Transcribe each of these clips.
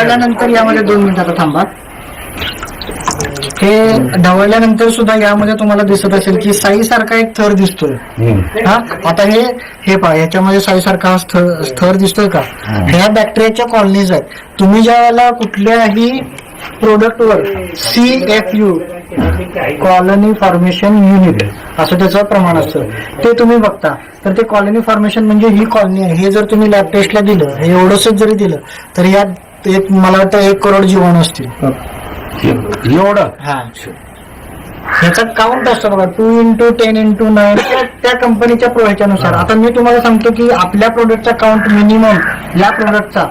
ढवळल्यानंतर यामध्ये दोन मिनिटाचा थांबा. हे ढवळल्यानंतर सुद्धा यामध्ये तुम्हाला दिसत असेल की साई सारखा एक थर दिसतोय. हा? आता हे हे पहा याच्यामध्ये साई सारखा थर दिसतोय का? ह्या बॅक्टेरियाच्या कॉलनीज आहेत. तुम्ही ज्या वेळेला कुठल्याही प्रोडक्ट वर C F U colony formation unit असं त्याचं प्रमाण असतं. ते तुम्ही बघता. तर ते कॉलनी फॉर्मेशन म्हणजे ही कॉलनी आहे. हे जर तुम्ही लॅब टेस्टला दिलं हे एवढंच जरी दिलं तर यात एक मला वाटतं एक करोड जीवाणू असतील. एवढं? हा. ह्याचा काउंट असतो बघा two into ten into nine त्या कंपनीच्या ह्याच्यानुसार आता मी तुम्हाला सांगतो की आपल्या प्रोडक्टचा काउंट मिनिमम या प्रोडक्टचा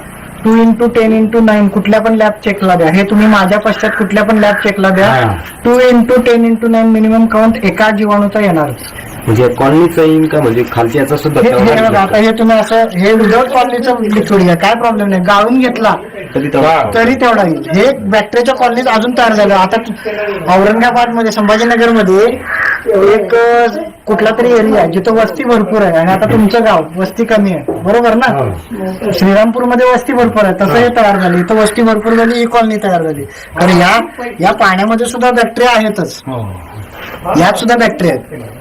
two into ten into nine कुठल्या पण लॅब चेकला द्या. हे तुम्ही माझ्या पश्चात कुठल्या पण लॅब चेकला द्या. हा. Two into ten into nine minimum count एका जीवाणूचा येणारच. म्हणजे कॉलनीचा येईन का म्हणजे खालच्याचा सुद्धा हे हे बघा आता हे तुम्ही असं हे विदाउट कॉलनीचं लिक्विड घ्या. काय प्रॉब्लेम नाही. गाळून घेतला. तरी तेवढा तरी तेवढा येईल हे बॅक्टेरियाच्या कॉलनीज अजून तयार झालं. आता औरंगाबादमध्ये संभाजीनगरमध्ये एक कुठला तरी एरिया आहे जिथं वस्ती भरपूर आहे. आणि आता तुमचं गाव वस्ती कमी आहे. बरोबर ना? श्रीरामपूरमध्ये वस्ती भरपूर आहे. तसं हे. तयार झाली. इथं वस्ती भरपूर झाली ही कॉलनी तयार झाली. तर या या पाण्यामध्ये सुद्धा बॅक्टेरिया आहेतच. यात सुद्धा बॅक्टेरिया आहेत.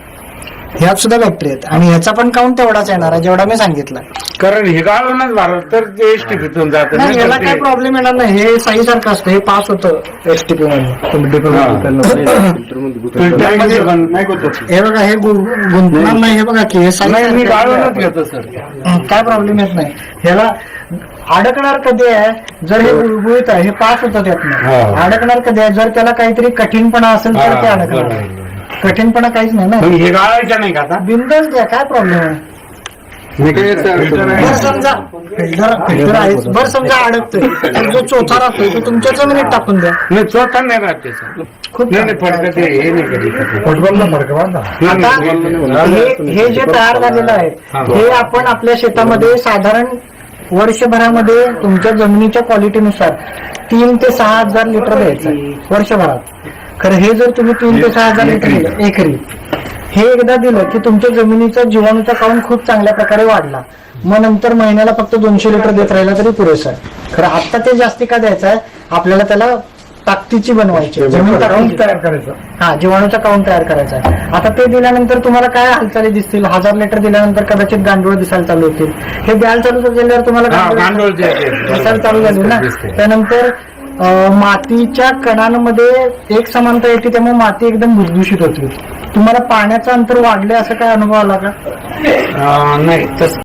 ह्यात सुद्धा बॅक्टेरिया आहेत. आणि ह्याचा पण काउंट तेवढाच येणार आहे जेवढा मी सांगितलं. कारण हे गाळूनच भारत तर ते एस टीपीतून जात नाही याला काय प्रॉब्लेम येणार नाही. हे साई सारखं असतं. हे पास होतं एसटीपी हे. बघा हे गुंतणार नाही. हे बघा की हे साई नाही मी सारखं गाळूनच. घेतो सर काय प्रॉब्लेम येत नाही. ह्याला अडकणार कधी आहे? जर हे गुळगुळीत आहे हे पास होतं त्यातनं. हा. अडकणार कधी आहे? जर त्याला काहीतरी कठीणपणा असेल तर ते अडकणार. कठीणपणा काहीच नाही ना. मग हे गाळायचं नाही का आता? बिंदच द्या काय प्रॉब्लेम आहे. बरं समजा. फिल्टर फिल्टर आहेच बरं समजा अडकतोय. तर जो चोथा राहतोय तो तुमच्या जमिनीत टाकून द्या. नाही चोथा नाही राहते सर खूप नाही नाही फडकं ते हे नाही कधी आता हे हे जे तयार झालेलं आहे हे. आपण आपल्या शेतामध्ये साधारण वर्षभरामध्ये तुमच्या जमिनीच्या क्वालिटीनुसार तीन ते सहा हजार लिटर द्यायचं आहे, वर्षभरात. खरं हे जर तुम्ही तीन ते सहा हजार लिटर दिलं एकरी. हे एकदा दिलं की तुमच्या जमिनीचा जीवाणूचा काउंट खूप चांगल्या प्रकारे वाढला. मग नंतर महिन्याला फक्त दोनशे लिटर देत राहिला तरी पुरेसं आहे. खरं आत्ता ते जास्ती का द्यायचं आहे? आपल्याला त्याला ताकदीची बनवायची ताकदीची. तयार करायचं. हा जीवाणूचा काउंट तयार करायचा आहे. आता ते दिल्यानंतर तुम्हाला काय हालचाली दिसतील? हजार लिटर दिल्यानंतर कदाचित गांडूळ दिसायला चालू होतील. हे द्यायला चालू झाल्यावर तुम्हाला गांडूळ. दिसायला चालू झाले ना. त्यानंतर मातीच्या कणांमध्ये एक समानता येते त्यामुळे माती एकदम भुसभुशीत होते. तुम्हाला पाण्याचं अंतर वाढले असं काय अनुभव आला का? नाही तस